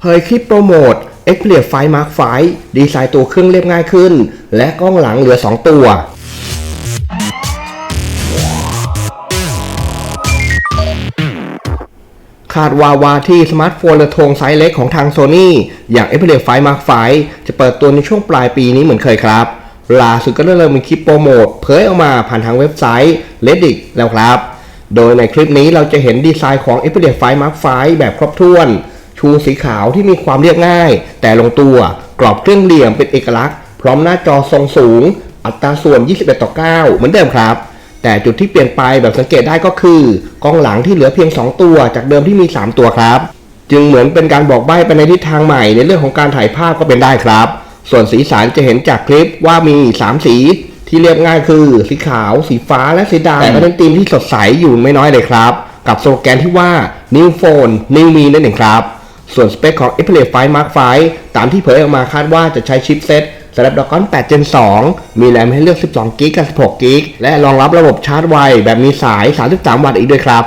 เผยคลิปโปรโมท Xperia 5 Mark 5ดีไซน์ตัวเครื่องเรียบง่ายขึ้น และกล้องหลังเหลือ 2 ตัวคาดว่าวาที่สมาร์ทโฟนระทงไซส์เล็กของทาง Sony อย่าง Xperia 5 Mark 5จะเปิดตัวในช่วงปลายปีนี้เหมือนเคยครับล่าสุดก็เริ่มมีคลิปโปรโมทเผยออกมาผ่านทางเว็บไซต์ Reddit แล้วครับ โดยในคลิปนี้เราจะเห็นดีไซน์ของ Xperia 5 Mark 5แบบครบถ้วน ชูสีขาวที่มีความเรียบง่าย แต่ลงตัวกรอบเครื่องเหลี่ยมเป็นเอกลักษณ์ พร้อมหน้าจอทรงสูง อัตราส่วน 21ต่อ9เหมือนเดิมครับ แต่จุดที่เปลี่ยนไปแบบสังเกตได้ก็คือกล้องหลังที่เหลือเพียง 2 ตัว จากเดิมที่มี 3 ตัวครับ จึงเหมือนเป็นการบอกใบ้ไปในทิศทางใหม่ในเรื่องของการถ่ายภาพก็เป็นได้ครับ ส่วนสีสันจะเห็นจากคลิปว่ามี 3 สีที่เรียบง่ายคือ สีขาว สีฟ้าและสีดำแต่ก็เป็นธีมที่สดใสอยู่ไม่น้อยเลยครับ กับสโลแกนที่ว่า New Phone New Me นั่นเองครับ ส่วนสเปคของ Xperia 5 Mark 5ตามที่เผยออกมาคาดว่าจะใช้ชิปเซ็ต Snapdragon 8 Gen 2 มีแรมให้เลือก 12 g b กับ 16 g b และรองรับระบบชาร์จไวแบบมีสาย 33 วัตต์อีกด้วยครับ